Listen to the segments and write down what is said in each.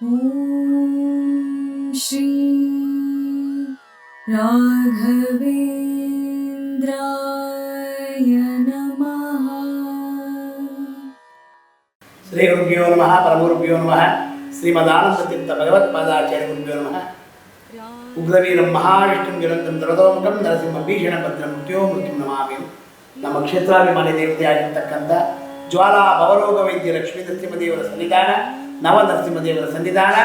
ॐ श्री राघवेन्द्राय नमः ಶ್ರೀ ಗುರುಭ್ಯೋ ನಮಃ ಪರಮಗುರುಭ್ಯೋ ನಮಃ ಶ್ರೀಮದಾನಂದತೀರ್ಥ ಭಗವತ್ಪಾದಾಚಾರ್ಯ ಗುರುಭ್ಯೋ ನಮಃ ಉಗ್ರವೀರಂ ಮಹಾವಿಷ್ಣುಂ ಜ್ವಲಂತಂ ತರದೋಮುಖಂ ನರಸಿಂಹ ಭೀಷಣ ಭದ್ರ ಮೃತ್ಯೋ ಮೃತ್ಯು ನಮಾಮಿ ನಮ್ಮ ಕ್ಷೇತ್ರಾಭಿಮಾನಿ ದೇವತೆಯಾಗಿರ್ತಕ್ಕಂಥ ಜ್ವಾಲಾ ಭವರೋಗ ವೈದ್ಯ ಲಕ್ಷ್ಮೀ ನರಸಿಂಹದೇವರ ಸನ್ನಿಧಾನ ನವ ನರಸಿಂಹದೇವರ ಸನ್ನಿಧಾನ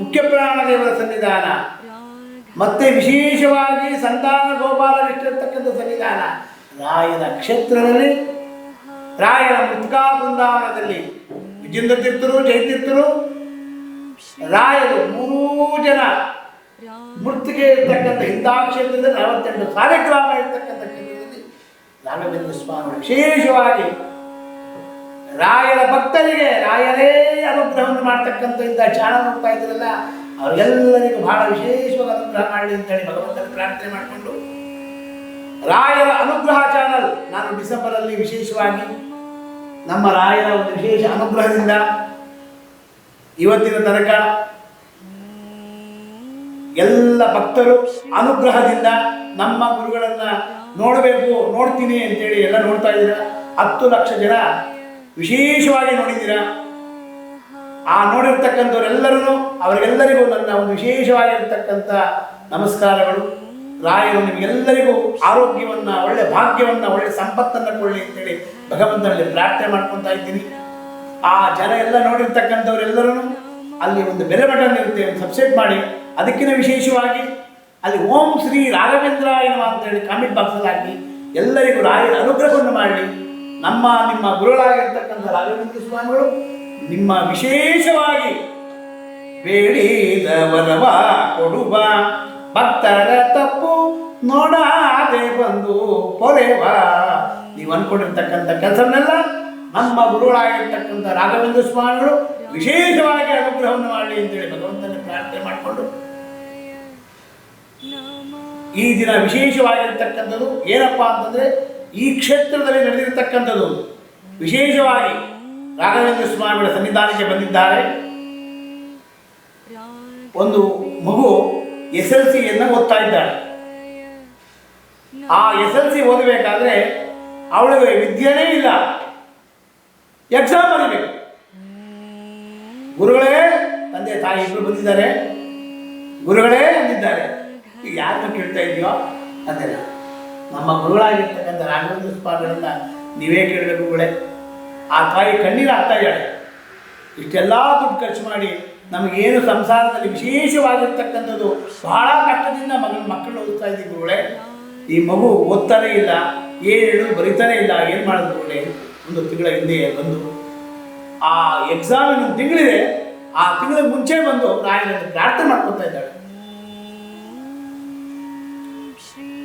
ಮುಖ್ಯ ಪ್ರಾಣ ದೇವರ ಸನ್ನಿಧಾನ, ಮತ್ತೆ ವಿಶೇಷವಾಗಿ ಸಂತಾನ ಗೋಪಾಲನಿಟ್ಟಿರ್ತಕ್ಕಂಥ ಸನ್ನಿಧಾನ. ರಾಯನ ಕ್ಷೇತ್ರದಲ್ಲಿ, ರಾಯನ ಮೃತಿಕಾ ಬೃಂದಾವನದಲ್ಲಿ ವಿಜೇಂದ್ರ ತೀರ್ಥರು ಜಯತೀರ್ಥರು ರಾಯರು ಮೂರೂ ಜನ ಮೃತಿಗೆ ಇರ್ತಕ್ಕಂಥ ಇಂಥ ಕ್ಷೇತ್ರದಲ್ಲಿ ನಲವತ್ತೆಂಟು ಸಾಲಿಗ್ರಾಮ ಇರ್ತಕ್ಕಂಥ ಕ್ಷೇತ್ರದಲ್ಲಿ ರಾಘವೇಂದ್ರ ಸ್ವಾಮಿ ವಿಶೇಷವಾಗಿ ರಾಯರ ಭಕ್ತರಿಗೆ ರಾಯರೇ ಅನುಗ್ರಹವನ್ನು ಮಾಡ್ತಕ್ಕಂಥ ಇಂಥ ಚಾಣ ಹೋಗ್ತಾ ಇದ್ರಲ್ಲ ಅವರೆಲ್ಲರಿಗೂ ಬಹಳ ವಿಶೇಷವಾಗಿ ಅನುಗ್ರಹ ಮಾಡಲಿ ಅಂತೇಳಿ ಭಗವಂತನ ಪ್ರಾರ್ಥನೆ ಮಾಡಿಕೊಂಡು ರಾಯರ ಅನುಗ್ರಹ ಚಾನಲ್ ನಾನು ಡಿಸೆಂಬರಲ್ಲಿ ವಿಶೇಷವಾಗಿ ನಮ್ಮ ರಾಯರ ಒಂದು ವಿಶೇಷ ಅನುಗ್ರಹದಿಂದ ಇವತ್ತಿನ ತನಕ ಎಲ್ಲ ಭಕ್ತರು ಅನುಗ್ರಹದಿಂದ ನಮ್ಮ ಗುರುಗಳನ್ನ ನೋಡಬೇಕು, ನೋಡ್ತೀನಿ ಅಂತೇಳಿ ಎಲ್ಲ ನೋಡ್ತಾ ಇದ್ದೀರಾ? ಹತ್ತು ಲಕ್ಷ ಜನ ವಿಶೇಷವಾಗಿ ನೋಡಿದ್ದೀರಾ? ಆ ನೋಡಿರ್ತಕ್ಕಂಥವರೆಲ್ಲರೂ ಅವರಿಗೆಲ್ಲರಿಗೂ ನನ್ನ ಒಂದು ವಿಶೇಷವಾಗಿರ್ತಕ್ಕಂಥ ನಮಸ್ಕಾರಗಳು. ರಾಯರು ನಿಮಗೆಲ್ಲರಿಗೂ ಆರೋಗ್ಯವನ್ನು, ಒಳ್ಳೆ ಭಾಗ್ಯವನ್ನು, ಒಳ್ಳೆ ಸಂಪತ್ತನ್ನು ಕೊಳ್ಳಿ ಅಂತೇಳಿ ಭಗವಂತನಲ್ಲಿ ಪ್ರಾರ್ಥನೆ ಮಾಡ್ಕೊತಾ ಇದ್ದೀನಿ. ಆ ಜನ ಎಲ್ಲ ನೋಡಿರ್ತಕ್ಕಂಥವರೆಲ್ಲರೂ ಅಲ್ಲಿ ಒಂದು ಬೆಲೆ ಬಟನ್ ಇರುತ್ತೆ ಒಂದು ಸಬ್ಸೆಟ್ ಮಾಡಿ. ಅದಕ್ಕಿಂತ ವಿಶೇಷವಾಗಿ ಅಲ್ಲಿ ಓಂ ಶ್ರೀ ರಾಘವೇಂದ್ರ ಎನ್ನುವ ಅಂತೇಳಿ ಕಾಮೆಂಟ್ ಬಾಕ್ಸಲ್ಲಿ ಹಾಕಿ ಎಲ್ಲರಿಗೂ ರಾಯರ ಅನುಗ್ರಹವನ್ನು ಮಾಡಿ ನಮ್ಮ, ನಿಮ್ಮ ಗುರುಗಳಾಗಿರ್ತಕ್ಕಂಥ ರಾಘವೇಂದ್ರ ಸ್ವಾಮಿಗಳು ನಿಮ್ಮ ವಿಶೇಷವಾಗಿ ಬೇಡಿದ ವರವ ಕೊಡುವ ಭಕ್ತರ ತಪ್ಪು ನೋಡಾದೆ ಬಂದು ಪೊರೆವ. ನೀವು ಅನ್ಕೊಂಡಿರ್ತಕ್ಕಂಥ ಕೆಲಸನೆಲ್ಲ ನಮ್ಮ ಗುರುಗಳಾಗಿರ್ತಕ್ಕಂಥ ರಾಘವೇಂದ್ರ ಸ್ವಾಮಿಗಳು ವಿಶೇಷವಾಗಿ ಅನುಗ್ರಹವನ್ನು ಮಾಡಲಿ ಅಂತೇಳಿ ಭಗವಂತನ ಪ್ರಾರ್ಥನೆ ಮಾಡಿಕೊಂಡು ಈ ದಿನ ವಿಶೇಷವಾಗಿರ್ತಕ್ಕಂಥದ್ದು ಏನಪ್ಪಾ ಅಂತಂದ್ರೆ ಈ ಕ್ಷೇತ್ರದಲ್ಲಿ ನಡೆದಿರತಕ್ಕಂಥದ್ದು ವಿಶೇಷವಾಗಿ ರಾಘವೇಂದ್ರ ಸ್ವಾಮಿಗಳ ಸನ್ನಿಧಾನಕ್ಕೆ ಬಂದಿದ್ದಾರೆ. ಒಂದು ಮಗು ಎಸ್ ಎಲ್ ಸಿಯನ್ನು ಓದ್ತಾ ಇದ್ದಾಳೆ. ಆ ಎಸ್ ಎಲ್ ಸಿ ಓದಬೇಕಾದ್ರೆ ಅವಳಿಗೆ ವಿದ್ಯೆನೇ ಇಲ್ಲ. ಎಕ್ಸಾಮ್ ಬರೀಬೇಕು. ಗುರುಗಳೇ, ತಂದೆ ತಾಯಿ ಇಬ್ಬರು ಬಂದಿದ್ದಾರೆ. ಗುರುಗಳೇ ಬಂದಿದ್ದಾರೆ ಈಗ ಯಾರನ್ನ ಕೇಳ್ತಾ ಇದೆಯೋ ಅಂದೆ ನಾನು. ನಮ್ಮ ಗುರುಗಳಾಗಿರ್ತಕ್ಕಂಥ ರಾಘವೇಂದ್ರ ಸ್ವಾಮಿಗಳನ್ನ ನೀವೇ ಕೇಳಬೇಕು ಗುರುಗಳೇ. ಆ ತಾಯಿ ಕಣ್ಣೀರು ಆಗ್ತಾ ಇದ್ದಾಳೆ. ಇಷ್ಟೆಲ್ಲ ದುಡ್ಡು ಖರ್ಚು ಮಾಡಿ ನಮಗೇನು ಸಂಸಾರದಲ್ಲಿ ವಿಶೇಷವಾಗಿರ್ತಕ್ಕಂಥದ್ದು ಬಹಳ ಕಷ್ಟದಿಂದ ಮಗನ ಮಕ್ಕಳು ಓದ್ತಾ ಇದ್ದೀವಿ ಗುರುಗಳೇ. ಈ ಮಗು ಓದ್ತಾನೇ ಇಲ್ಲ, ಏನು ಬರೀತಾನೆ ಇಲ್ಲ, ಏನು ಮಾಡೋದು ಗುರುಗಳೇ? ಒಂದು ತಿಂಗಳ ಹಿಂದೆ ಬಂದು ಆ ಎಕ್ಸಾಮಿನ ತಿಂಗಳಿದೆ, ಆ ತಿಂಗಳ ಮುಂಚೆ ಬಂದು ನಾನು ಪ್ರಾರ್ಥನೆ ಮಾಡ್ಕೊತಾ ಇದ್ದಾಳೆ.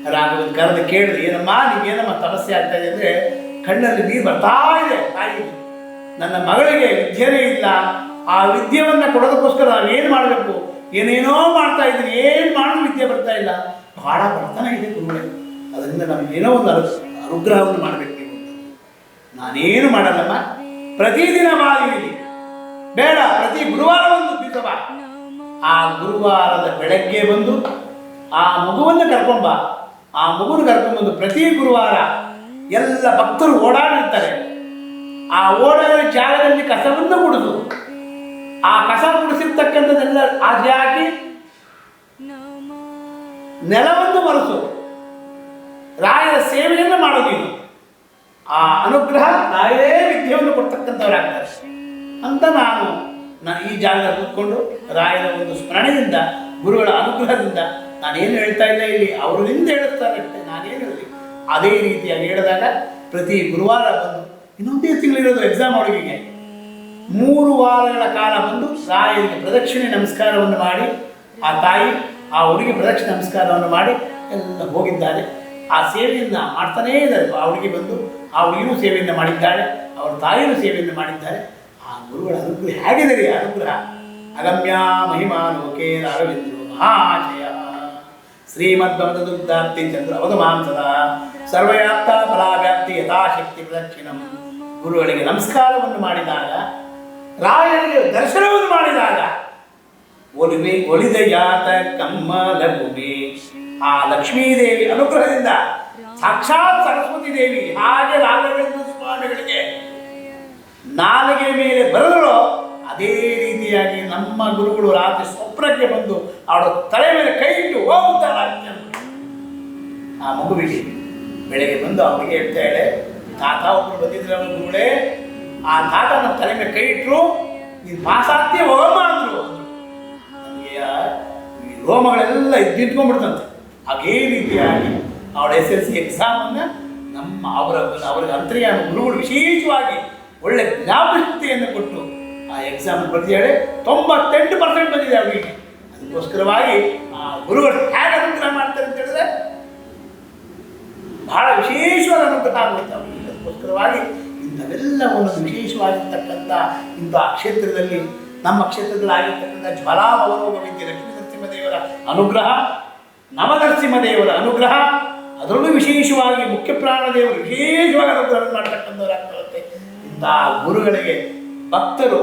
ರಾಘವೇಂದ್ರ ಕರೆದು ಕೇಳಿದ್ರೆ ಏನಮ್ಮ, ನಿಮ್ಗೇನಮ್ಮ ಸಮಸ್ಯೆ ಆಗ್ತಾ ಇದೆ ಅಂದ್ರೆ ಕಣ್ಣಲ್ಲಿ ನೀರು ಬರ್ತಾ ಇದೆ, ತಾಯಿ. ನನ್ನ ಮಗಳಿಗೆ ವಿದ್ಯೆನೇ ಇಲ್ಲ. ಆ ವಿದ್ಯೆವನ್ನ ಕೊಡೋದಕ್ಕೋಸ್ಕರ ನಾನು ಏನು ಮಾಡಬೇಕು? ಏನೇನೋ ಮಾಡ್ತಾ ಇದ್ದೀನಿ ಏನು ಮಾಡೋದು ವಿದ್ಯೆ ಬರ್ತಾ ಇಲ್ಲ. ಬಹಳ ಬರ್ತಾನೆ ಇದೆ ಗುರುಗಳೇ. ಅದರಿಂದ ಏನೋ ಒಂದು ಅನು ಅನುಗ್ರಹವನ್ನು ಮಾಡಬೇಕು ನೀವು. ನಾನೇನು ಮಾಡಲ್ಲಮ್ಮ? ಪ್ರತಿದಿನ ಬಾಗಿಲಿ ಬೇಡ, ಪ್ರತಿ ಗುರುವಾರ ಒಂದು ದಿವಸ ಬಾ. ಆ ಗುರುವಾರದ ಬೆಳಗ್ಗೆ ಬಂದು ಆ ಮಗುವನ್ನು ಕರ್ಕೊಂಬ ಆ ಮಗುನ ಕರ್ಕೊಂಡ್ಬಂದು ಪ್ರತಿ ಗುರುವಾರ ಎಲ್ಲ ಭಕ್ತರು ಓಡಾಡಿರ್ತಾರೆ. ಆ ಓಡಾಡಿದ ಜಾಗದಲ್ಲಿ ಕಸವನ್ನು ಕುಡಿದು, ಆ ಕಸ ಕುಡಿಸಿರ್ತಕ್ಕಂಥದ್ದೆಲ್ಲ ಆಚೆ ಹಾಕಿ ನೆಲವನ್ನು ಮರೆಸು. ರಾಯರ ಸೇವೆಯನ್ನು ಮಾಡೋದು ಇದು. ಆ ಅನುಗ್ರಹ ರಾಯರೇ ವಿದ್ಯೆಯನ್ನು ಕೊಡ್ತಕ್ಕಂಥವರಾಗ್ತಾರೆ. ಅಂತ ನಾನು ಈ ಜಾಗದಲ್ಲಿ ಕೂತ್ಕೊಂಡು ರಾಯರ ಒಂದು ಸ್ಮರಣೆಯಿಂದ, ಗುರುಗಳ ಅನುಗ್ರಹದಿಂದ ನಾನೇನು ಹೇಳ್ತಾ ಇಲ್ಲ ಇಲ್ಲಿ. ಅವರು ಹಿಂದೆ ಹೇಳುತ್ತಾರೆ ಅಷ್ಟೇ ನಾನೇನು ಹೇಳಿ ಅದೇ ರೀತಿಯಾಗಿ ಹೇಳಿದಾಗ ಪ್ರತಿ ಗುರುವಾರ ಬಂದು ಇನ್ನೊಂದೇ ತಿಂಗಳಿರೋದು ಎಕ್ಸಾಮ್ ಅವಳಿಗೆ ಮೂರು ವಾರಗಳ ಕಾಲ ಬಂದು ಸಾಯಿಗೆ ಪ್ರದಕ್ಷಿಣೆ ನಮಸ್ಕಾರವನ್ನು ಮಾಡಿ, ಆ ತಾಯಿ ಆ ಹುಡುಗಿ ಪ್ರದಕ್ಷಿಣೆ ನಮಸ್ಕಾರವನ್ನು ಮಾಡಿ ಎಲ್ಲ ಹೋಗಿದ್ದಾರೆ. ಆ ಸೇವೆಯನ್ನು ಮಾಡ್ತಾನೇ ಇದ್ದಾರೆ. ಆ ಹುಡುಗಿ ಬಂದು ಆ ಹುಡುಗಿಯೂ ಸೇವೆಯನ್ನು ಮಾಡಿದ್ದಾಳೆ, ಅವರ ತಾಯಿಯೂ ಸೇವೆಯನ್ನು ಮಾಡಿದ್ದಾರೆ ಆ ಗುರುಗಳ ಅನುಗ್ರಹ ಹೇಗಿದೆ ರೀ ಅನುಗ್ರಹ. ಅಗಮ್ಯ ಮಹಿಮಾ ಲೋಕೇ ರಾಘವೇಂದ್ರ ಮಹಾಶಯ ಶ್ರೀಮದ್ಭವದುಗ್ಧಾರ್ತಿ ಚಂದ್ರ ಅವಧಮಾಂಸದ ಸರ್ವಯಾಪ್ತ ಫಲಾವ್ಯಾಪ್ತಿ ಯಥಾಶಕ್ತಿ ಪ್ರದಕ್ಷಿಣಂ. ಗುರುಗಳಿಗೆ ನಮಸ್ಕಾರವನ್ನು ಮಾಡಿದಾಗ, ರಾಯರಿಗೆ ದರ್ಶನವನ್ನು ಮಾಡಿದಾಗ ಒಲಿವೆ ಒಲಿದಯಾತ ಕಮ್ಮಲ ಭೂಮಿ, ಆ ಲಕ್ಷ್ಮೀದೇವಿ ಅನುಗ್ರಹದಿಂದ ಸಾಕ್ಷಾತ್ ಸರಸ್ವತಿ ದೇವಿ ಹಾಗೆ ರಾಘವೇಂದ್ರ ಸ್ವಾಮಿಗಳಿಗೆ ನಾಲಿಗೆ ಮೇಲೆ ಬರೆದಳು. ಅದೇ ರೀತಿಯಾಗಿ ನಮ್ಮ ಗುರುಗಳು ರಾತ್ರಿ ಸ್ವಪ್ನಕ್ಕೆ ಬಂದು ಅವಳ ತಲೆ ಮೇಲೆ ಕೈ ಇಟ್ಟು ಹೋಗುತ್ತಾಳೆ ಆ ಮಗುವಿಗೆ ಬೆಳಗ್ಗೆ ಬಂದು ಅವನಿಗೆ ಹೇಳ್ತಾಳೆ ತಾತ ಒಬ್ಬರು ಬಂದಿದ್ರೆ ಅವನು ಗುರುಗಳೇ, ಆ ತಾತ ನಮ್ಮ ತಲೆ ಮೇಲೆ ಕೈ ಇಟ್ಟರು ನೀನು ಅಂದ್ರು. ನನಗೆ ಆ ಈ ರೋಮಗಳೆಲ್ಲ ನಿಂತ್ಕೊಂಡ್ಬಿಡ್ತಂತೆ. ಹಾಗೇ ರೀತಿಯಾಗಿ ಅವಳ ಎಸ್ ಎಲ್ ಸಿ ಎಕ್ಸಾಮನ್ನು ನಮ್ಮ ಅವರ ಅವರಿಗೆ ಅಂತರ್ಯಾಮ ಗುರುಗಳು ವಿಶೇಷವಾಗಿ ಒಳ್ಳೆ ಜ್ಞಾಪಕತೆಯನ್ನು ಕೊಟ್ಟು ಆ ಎಕ್ಸಾಮ್ ಬರೆದಿದ್ದಾಳೆ ತೊಂಬತ್ತೆಂಟು ಪರ್ಸೆಂಟ್ ಬಂದಿದೆ ಅವರಿಗೆ ಅದಕ್ಕೋಸ್ಕರವಾಗಿ ಆ ಗುರುಗಳು ಹೇಗೆ ಅನುಗ್ರಹ ಮಾಡ್ತಾರೆ ಅಂತ ಹೇಳಿದ್ರೆ ಬಹಳ ವಿಶೇಷವಾದ ಅನುಗ್ರಹ ಆಗುತ್ತೆ ಅದಕ್ಕೋಸ್ಕರವಾಗಿ ಒಂದು ವಿಶೇಷವಾಗಿರ್ತಕ್ಕಂಥ ಇಂಥ ಕ್ಷೇತ್ರದಲ್ಲಿ, ನಮ್ಮ ಕ್ಷೇತ್ರದಲ್ಲಾಗಿರ್ತಕ್ಕಂಥ ಜ್ವಲಾಭವರೋಗ ವಿದ್ಯೆ ಲಕ್ಷ್ಮೀ ನರಸಿಂಹದೇವರ ಅನುಗ್ರಹ ನವನರಸಿಂಹದೇವರ ಅನುಗ್ರಹ, ಅದರಲ್ಲೂ ವಿಶೇಷವಾಗಿ ಮುಖ್ಯ ಪ್ರಾಣದೇವರು ವಿಶೇಷವಾಗಿ ಅನುಗ್ರಹ ಮಾಡ್ತಕ್ಕಂಥವರಾಗ್ತಿರುತ್ತೆ ಇಂಥ ಗುರುಗಳಿಗೆ ಭಕ್ತರು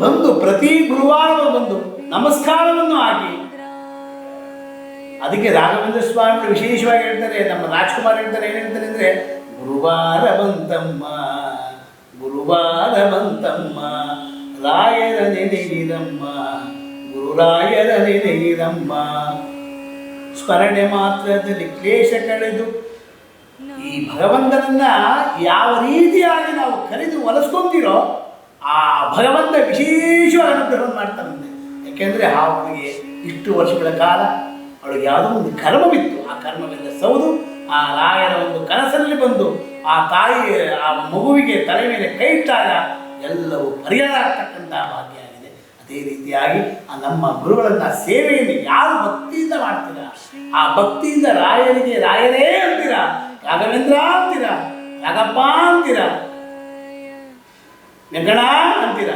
ಬಂದು ಪ್ರತಿ ಗುರುವಾರ ಬಂದು ನಮಸ್ಕಾರವನ್ನು ಹಾಕಿ. ಅದಕ್ಕೆ ರಾಘವೇಂದ್ರ ಸ್ವಾಮಿಗಳು ವಿಶೇಷವಾಗಿ ಹೇಳ್ತಾರೆ, ನಮ್ಮ ರಾಜ್ಕುಮಾರ್ ಹೇಳ್ತಾರೆ, ಏನು ಹೇಳ್ತಾರೆ ಅಂದರೆ, ಗುರುವಾರ ಬಂತಮ್ಮ ಗುರುವಾರ ಬಂತಮ್ಮ ರಾಯರ ನೆನೆಗಿರಮ್ಮ ಗುರುರಾಯರ ನೆನೆಗಿರಮ್ಮ ಸ್ಮರಣೆ ಮಾತ್ರದಲ್ಲಿ ಕ್ಲೇಶ ಕಳೆದು ಈ ಭಗವಂತನನ್ನ ಯಾವ ರೀತಿಯಾಗಿ ನಾವು ಕರೆದು ಒಲಿಸ್ಕೊಂತೀರೋ ಆ ಭಗವಂತ ವಿಶೇಷವಾಗಿ ಅನುಗ್ರಹ ಮಾಡ್ತಾನಂತೆ ಯಾಕೆಂದರೆ ಅವನಿಗೆ ಇಷ್ಟು ವರ್ಷಗಳ ಕಾಲ ಅವಳಿಗೆ ಯಾವುದೋ ಒಂದು ಕರ್ಮವಿತ್ತು ಆ ಕರ್ಮವೆಲ್ಲ ಸೌದು, ಆ ರಾಯನ ಒಂದು ಕನಸಲ್ಲಿ ಬಂದು ಆ ತಾಯಿ, ಆ ಮಗುವಿಗೆ ತಲೆ ಮೇಲೆ ಕೈ ಇಟ್ಟಾಗ ಎಲ್ಲವೂ ಪರಿಹಾರ ಆಗ್ತಕ್ಕಂಥ ಭಾಗ್ಯ ಆಗಿದೆ. ಅದೇ ರೀತಿಯಾಗಿ ಆ ನಮ್ಮ ಗುರುಗಳನ್ನ ಸೇವೆಯನ್ನು ಯಾರು ಭಕ್ತಿಯಿಂದ ಮಾಡ್ತೀರಾ? ಆ ಭಕ್ತಿಯಿಂದ ರಾಯನಿಗೆ ರಾಯರೇ ಅಂತೀರಾ? ರಾಘವೇಂದ್ರ ಅಂತೀರ ರಾಘಪ್ಪ ಅಂತೀರ. ವೆಂಕಣ ಅಂತೀರ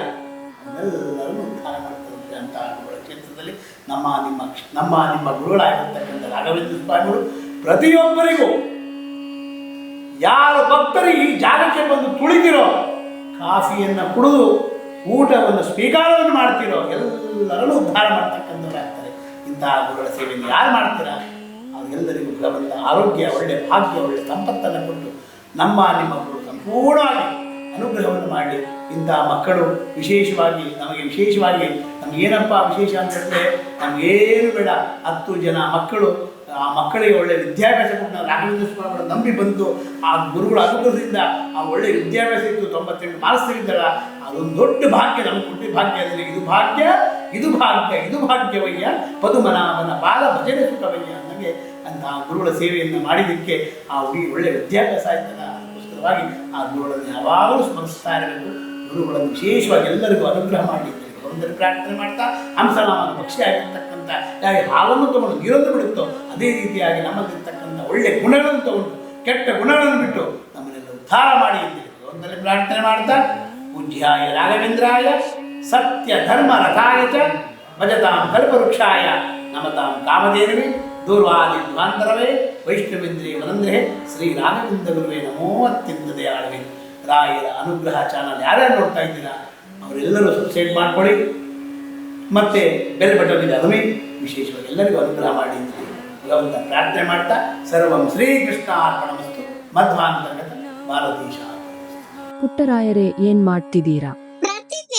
ಎಲ್ಲರೂ ಉದ್ಧಾರ ಮಾಡ್ತಾರೆ ಅಂತ ಕ್ಷೇತ್ರದಲ್ಲಿ ನಮ್ಮ ನಿಮ್ಮ ನಮ್ಮ ನಿಮ್ಮ ಗುರುಗಳಾಗಿರ್ತಕ್ಕಂಥ ರಾಘವೇಂದ್ರ ಸ್ವಾಮಿಗಳು ಪ್ರತಿಯೊಬ್ಬರಿಗೂ ಯಾರು ಭಕ್ತರು ಈ ಜಾಗಕ್ಕೆ ಬಂದು ತುಳಿದಿರೋ ಕಾಫಿಯನ್ನು ಕುಡಿದು ಊಟವನ್ನು ಸ್ವೀಕಾರವನ್ನು ಮಾಡ್ತಿರೋ ಎಲ್ಲರಲ್ಲೂ ಉದ್ಧಾರ ಮಾಡ್ತಕ್ಕಂಥವ್ರಾಗ್ತಾರೆ. ಇಂತಹ ಗುರುಗಳ ಸೇವೆಯನ್ನು ಯಾರು ಮಾಡ್ತೀರಾ? ಅವರೆಲ್ಲರಿಗೂ ಭಗವಂತ ಆರೋಗ್ಯ, ಒಳ್ಳೆ ಭಾಗ್ಯ, ಒಳ್ಳೆ ಸಂಪತ್ತನ್ನು ಕೊಟ್ಟು ನಮ್ಮ, ನಿಮ್ಮ ಸಂಪೂರ್ಣವಾಗಿ ಅನುಗ್ರಹವನ್ನು ಮಾಡಿ. ಇಂತಹ ಮಕ್ಕಳು ವಿಶೇಷವಾಗಿ, ನಮಗೆ ವಿಶೇಷವಾಗಿ ನಮಗೇನಪ್ಪ ವಿಶೇಷ ಅಂತ ಹೇಳಿದ್ರೆ ನಮಗೇನು ಬೇಡ. ಹತ್ತು ಜನ ಮಕ್ಕಳು, ಆ ಮಕ್ಕಳಿಗೆ ಒಳ್ಳೆ ವಿದ್ಯಾಭ್ಯಾಸ ಕೊಟ್ಟು ನಾವು ರಾಘವೇಂದ್ರ ಸ್ವಾಮಿಗಳು ನಂಬಿ ಬಂದು, ಆ ಗುರುಗಳ ಅನುಗ್ರಹದಿಂದ ಆ ಒಳ್ಳೆ ವಿದ್ಯಾಭ್ಯಾಸ ಇತ್ತು. ತೊಂಬತ್ತೆಂಟು ಮಾರ್ಕ್ಸ್ ತೆಗಿದ್ದಲ್ಲ ಅದೊಂದು ದೊಡ್ಡ ಭಾಗ್ಯ, ನಮ್ಗೆ ಕೊಟ್ಟಿ ಭಾಗ್ಯ ಅಂದರೆ ಇದು ಭಾಗ್ಯ ಇದು ಭಾಗ್ಯ, ಇದು ಭಾಗ್ಯವಯ್ಯ. ಪದುಮನಾಭನ ಬಾಲ ಭಜನೆ ಸುಖವಯ್ಯ ನನಗೆ ಅಂತ ಆ ಗುರುಗಳ ಸೇವೆಯನ್ನು ಮಾಡಿದ್ದಕ್ಕೆ ಆ ಹುಡುಗಿ ಒಳ್ಳೆ ವಿದ್ಯಾಭ್ಯಾಸ ಆಯ್ತಲ್ಲ? ಅದಕ್ಕೋಸ್ಕರವಾಗಿ ಆ ಗುರುಗಳನ್ನು ಯಾವಾಗಲೂ ಸ್ಮರಿಸ್ತಾ ಇರಬೇಕು. ಗುರುಗಳನ್ನು ವಿಶೇಷವಾಗಿ ಎಲ್ಲರಿಗೂ ಅನುಗ್ರಹ ಮಾಡಲಿಕ್ಕೆ ಒಂದರ ಪ್ರಾರ್ಥನೆ ಮಾಡ್ತಾ ಹಂಸನಾಮನ ಪಕ್ಷಿ ಆಗಿರ್ತಕ್ಕಂಥ ಯಾವ ಹಾಲನ್ನು ತಗೊಂಡು ನೀರನ್ನು ಬಿಡುತ್ತೋ ಅದೇ ರೀತಿಯಾಗಿ ನಮ್ಮಲ್ಲಿರ್ತಕ್ಕಂಥ ಒಳ್ಳೆ ಗುಣಗಳನ್ನು ತಗೊಂಡು, ಕೆಟ್ಟ ಗುಣಗಳನ್ನು ಬಿಟ್ಟು ನಮ್ಮನ್ನೆಲ್ಲ ಉದ್ಧಾರ ಮಾಡಿ ಅಂತೇಳಿ ಒಂದರಲ್ಲಿ ಪ್ರಾರ್ಥನೆ ಮಾಡ್ತಾ, ಪೂಜ್ಯಾಯ ರಾಘವೇಂದ್ರಾಯ, ಸತ್ಯ ಧರ್ಮ ರಥಾಯ ಚ, ಭಜತಾಂ ಕಲ್ಪವೃಕ್ಷಾಯ, ನಮತಾಂ ಕಾಮಧೇನವೇ. ದೂರ್ವಾದಿ ಮುಖಾಂತರವೇ ವೈಷ್ಣವೇಂದ್ರಿಯ ಮನಂದ್ರೆ. ಶ್ರೀ ರಾಘವೇಂದ್ರ ಗುರುವೇ ನಮೋ ಅತ್ಯಂತದೇ ರಾಯರ ಅನುಗ್ರಹ ಚಾನಲ್ ಯಾರ್ಯಾರು ನೋಡ್ತಾ ಇದ್ದೀರಾ, ಅವರೆಲ್ಲರೂ ಸಬ್ಸ್ಕ್ರೈಬ್ ಮಾಡ್ಕೊಳ್ಳಿ. ಮತ್ತೆ ಬೆಲ್ ಬಟನ್ ಇದೆ ವಿಶೇಷವಾಗಿ ಎಲ್ಲರಿಗೂ ಅನುಗ್ರಹ ಮಾಡಿ ಭಗವಂತ ಪ್ರಾರ್ಥನೆ ಮಾಡ್ತಾ ಸರ್ವಂ ಶ್ರೀಕೃಷ್ಣ ಅರ್ಪಣಮಸ್ತು ಮಧ್ವಾಂತರ್ಗತ ಭಾರತೀಶ ಪುಟ್ಟರಾಯರೇ, ಏನ್ ಮಾಡ್ತಿದ್ದೀರಾ?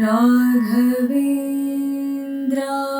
राघवेन्द्रा।